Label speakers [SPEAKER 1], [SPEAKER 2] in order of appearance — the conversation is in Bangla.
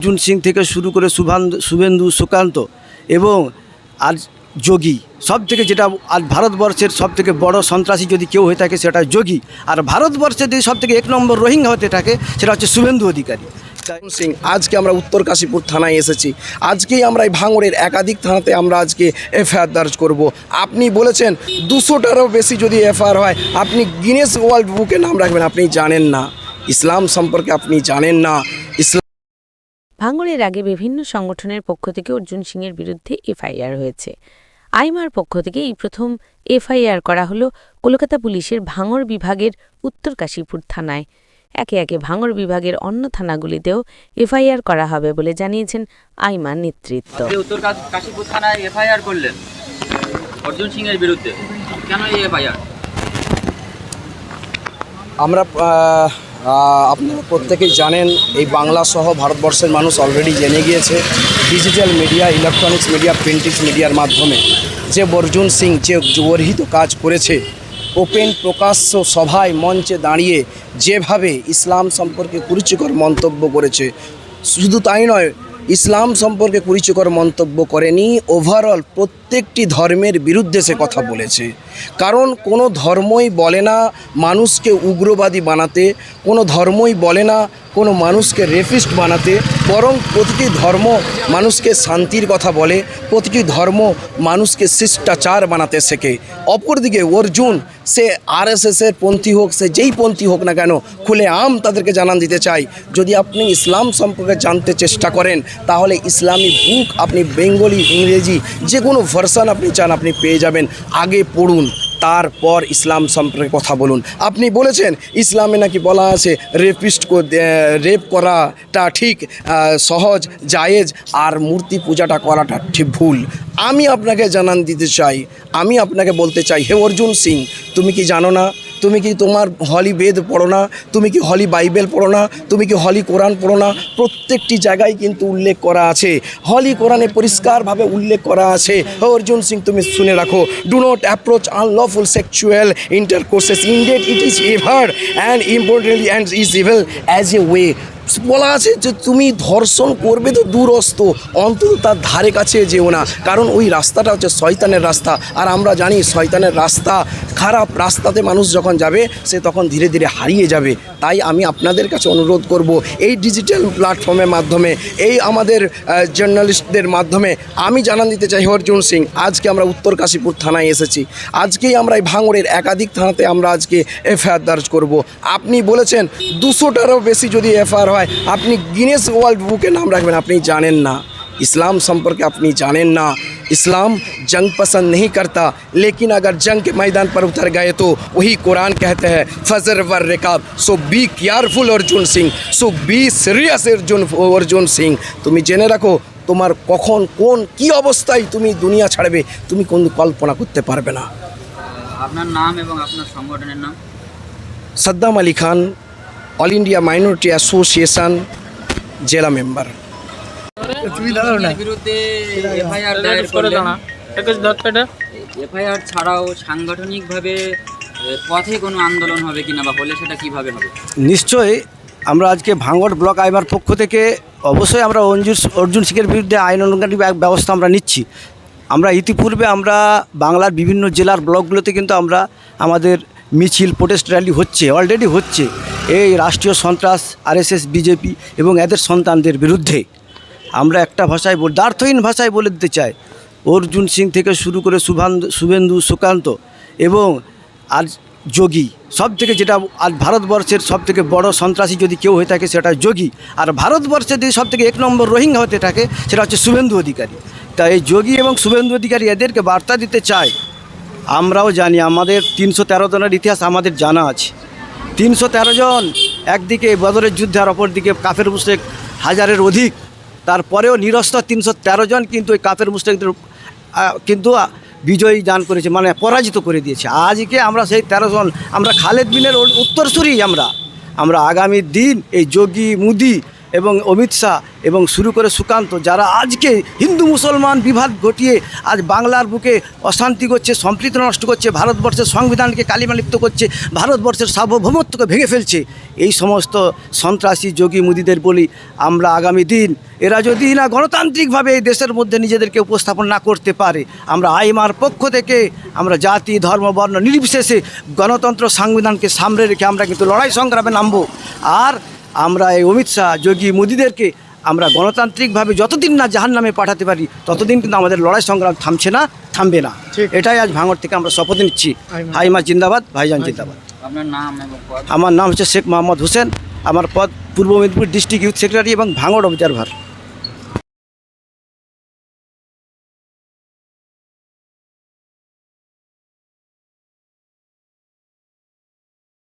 [SPEAKER 1] অর্জুন সিং থেকে শুরু করে শুভান্দু শুভেন্দু সুকান্ত এবং আর যোগী সব থেকে যেটা আজ ভারতবর্ষের সব থেকে বড় সন্ত্রাসী যদি কেউ হয়ে থাকে সেটা যোগী। আর ভারতবর্ষের যদি সব থেকে এক নম্বর রোহিঙ্গা হতে থাকে সেটা হচ্ছে শুভেন্দু অধিকারী।
[SPEAKER 2] সিং, আজকে আমরা উত্তর কাশীপুর থানায় এসেছি। আজকেই আমরা এই ভাঙড়ের একাধিক থানাতে আমরা আজকে এফআইআর দর্জ করব। আপনি বলেছেন দুশোটারও বেশি যদি এফআইআর হয়, আপনি গিনেস ওয়ার্ল্ড বুকে নাম রাখবেন, আপনি জানেন না। ইসলাম সম্পর্কে আপনি জানেন না।
[SPEAKER 3] ভাঙড়ের আগে বিভিন্ন সংগঠনের পক্ষ থেকে অর্জুন সিংয়ের বিরুদ্ধে এফআইআর হয়েছে। আইমার পক্ষ থেকে এই প্রথম এফআইআর করা হলো কলকাতা পুলিশের ভাঙড় বিভাগের উত্তর কাশীপুর থানায়। একে একে ভাঙড় বিভাগের অন্য থানাগুলিতেও এফআইআর করা হবে বলে জানিয়েছেন আইমার নেতৃত্ব।
[SPEAKER 4] উত্তর কাশীপুর থানায় এফআইআর করলেন অর্জুন সিং এর বিরুদ্ধে। কেন এই এফআইআর?
[SPEAKER 2] আমরা আপনারা প্রত্যেকেই জানেন, এই বাংলা সহ ভারতবর্ষের মানুষ অলরেডি জেনে গিয়েছে digital media electronics media printing মিডিয়ার মাধ্যমে। যে বর্জুন সিং যে যুবরহিত কাজ করেছে ওপেন প্রকাশ্য সভায় মঞ্চে দাঁড়িয়ে যেভাবে ইসলাম সম্পর্কে কুরুচিকর মন্তব্য করেছে, শুধু তাই নয় ইসলাম সম্পর্কে কুরিচকর মন্তব্য করেনি। ওভারঅল প্রত্যেকটি ধর্মের বিরুদ্ধে সে কথা বলেছে। কারণ কোনো ধর্মই বলে না মানুষকে উগ্রবাদী বানাতে, কোনো ধর্মই বলে না কোনো মানুষকে রেফিস্ট বানাতে, বরং প্রতিটি ধর্ম মানুষকে শান্তির কথা বলে, প্রতিটি ধর্ম মানুষকে শিষ্টাচার বানাতে শেখে। অপরদিকে অর্জুন, সে আর আরএসএসের পন্থী হোক, সে যেই পন্থী হোক না কেন, খুলে আম তাদেরকে জানান দিতে চাই যদি আপনি ইসলাম সম্পর্কে জানতে চেষ্টা করেন, তাহলে ইসলামী বুক, আপনি বেঙ্গলি, ইংরেজি যে কোনো ভার্সান আপনি চান, আপনি পেয়ে যাবেন। আগে পড়ুন। তারপর ইসলাম সম্পর্কে কথা বলুন। আপনি বলেছেন ইসলামে নাকি বলা আছে, রেপিস্ট রেপ করাটা ঠিক সহজ, জায়েজ, আর মূর্তি পূজাটা করাটা ঠিক ভুল। আমি আপনাকে জানান দিতে চাই, আমি আপনাকে বলতে চাই, হে অর্জুন সিং, তুমি কি জানো না তুমি কি তোমার হলি বেদ পড়ো না? তুমি কি হলি বাইবেল পড়ো না? তুমি কি হলি কোরআন পড়ো না? প্রত্যেকটি জায়গায় কিন্তু উল্লেখ করা আছে। হলি কোরআনে পরিষ্কারভাবে উল্লেখ করা আছে। অর্জুন সিং, তুমি শুনে রাখো। Do not approach unlawful sexual intercourses indeed it is ever and importantly and is evil as a way বলা আছে যে তুমি ধর্ষণ করবে তো দূরস্থ অন্তত তার ধারে কাছে যেও না। কারণ ওই রাস্তাটা হচ্ছে শয়তানের রাস্তা। আর আমরা জানি শয়তানের রাস্তা, খারাপ রাস্তাতে মানুষ যখন যাবে, সে তখন ধীরে ধীরে হারিয়ে যাবে। তাই আমি আপনাদের কাছে অনুরোধ করব, এই ডিজিটাল প্ল্যাটফর্মের মাধ্যমে, এই আমাদের জার্নালিস্টদের মাধ্যমে, আমি জানান দিতে চাই অর্জুন সিং, আজকে আমরা উত্তর কাশীপুর থানায় এসেছি। আজকেই আমরা এই ভাঙড়ের একাধিক থানাতে আমরা আজকে এফআইআর দর্জ করব। আপনি বলেছেন দুশোটারও বেশি যদি এফআইআর হয় আপনি গিনেস ওয়ার্ল্ড বুকে নাম রাখবেন আপনি জানেন না इस्लाम संपर्क अपनी जाने ना इस्लाम जंग पसंद नहीं करता लेकिन अगर जंग के मैदान पर उतर गए तो वही कुरान कहते हैं फजर वर रिकाब so be careful Arjun Singh so be serious Arjun Arjun Singh তুমি জেনে রাখো তোমার কখন কোন কি অবস্থায় তুমি দুনিয়া ছাড়বে তুমি কোন কল্পনা করতে পারবে না
[SPEAKER 4] আপনার নাম এবং আপনার সংগঠনের নাম
[SPEAKER 2] সাদ্দাম আলী খান all India minority association জেলা মেম্বার।
[SPEAKER 4] এর বিরুদ্ধে এফআইআর দায়ের করলেন। এফআইআর ছাড়াও সাংগঠনিকভাবে পথে কোনো আন্দোলন হবে কিনা বা হলে সেটা কীভাবে হবে?
[SPEAKER 1] নিশ্চয়ই আমরা আজকে ভাঙড় ব্লক আইবার পক্ষ থেকে অবশ্যই আমরা অঞ্জুর অর্জুন সিংয়ের বিরুদ্ধে আইন অনুগামী ব্যব- ব্যবস্থা আমরা নিচ্ছি। আমরা ইতিপূর্বে আমরা বাংলার বিভিন্ন জেলার ব্লকগুলোতে কিন্তু আমরা আমাদের মিছিল প্রোটেস্ট র্যালি হচ্ছে অলরেডি হচ্ছে। এই রাষ্ট্রীয় সন্ত্রাস আরএসএস বিজেপি এবং এদের সন্তানদের বিরুদ্ধে আমরা একটা ভাষায় বল দ্বার্থহীন ভাষায় বলে দিতে চাই। অর্জুন সিং থেকে শুরু করে শুভান্দু শুভেন্দু, সুকান্ত এবং আর যোগী সব থেকে যেটা আজ ভারতবর্ষের সব থেকে বড় সন্ত্রাসী যদি কেউ হয়ে থাকে সেটা যোগী। আর ভারতবর্ষের যদি সব থেকে এক নম্বর রোহিঙ্গা হতে থাকে সেটা হচ্ছে শুভেন্দু অধিকারী। তাই এই যোগী এবং শুভেন্দু অধিকারী এদেরকে বার্তা দিতে চায় আমরাও জানি, আমাদের তিনশো তেরো জনের ইতিহাস আমাদের জানা আছে। তিনশো তেরো জন একদিকে বদরের যুদ্ধে আর অপরদিকে কাফের মুশেক হাজারের অধিক। তারপরেও নিরস্ত তিনশো তেরো জন কিন্তু ওই কাফের মুশেকদের কিন্তু বিজয়ী দান করেছে মানে পরাজিত করে দিয়েছে। আজকে আমরা সেই তেরো জন, আমরা খালেদ বিনের উত্তরসূরি আমরা। আমরা আগামী দিন এই যোগী মুদি এবং অমিত শাহ এবং শুরু করে সুকান্ত, যারা আজকে হিন্দু মুসলমান বিভাগ ঘটিয়ে আজ বাংলার বুকে অশান্তি করছে, সম্প্রীতি নষ্ট করছে, ভারতবর্ষের সংবিধানকে কালিমালিপ্ত করছে, ভারতবর্ষের সার্বভৌমত্বকে ভেঙে ফেলছে, এই সমস্ত সন্ত্রাসী যোগী মুদিদের বলি আমরা আগামী দিন, এরা যদি না গণতান্ত্রিকভাবে এই দেশের মধ্যে নিজেদেরকে উপস্থাপন না করতে পারে, আমরা আইমার পক্ষ থেকে আমরা জাতি, ধর্ম, বর্ণ নির্বিশেষে গণতন্ত্র সংবিধানকে সামনে রেখে আমরা কিন্তু লড়াই সংগ্রামে নামবো। আর আমরা এই অমিত শাহ যোগী মোদীদেরকে আমরা গণতান্ত্রিকভাবে যতদিন না জাহান নামে পাঠাতে পারি ততদিন কিন্তু আমাদের লড়াই সংগ্রাম থামছে না থামবে না। এটাই আজ ভাঙর থেকে আমরা শপথ নিচ্ছি। হাইমা জিন্দাবাদ ভাইজান জিন্দাবাদ। আমার নাম হচ্ছে শেখ মোহাম্মদ হোসেন আমার পদ পূর্ব মেদিনীপুর ডিস্ট্রিক্ট ইউথ সেক্রেটারি এবং ভাঙড় অবজারভার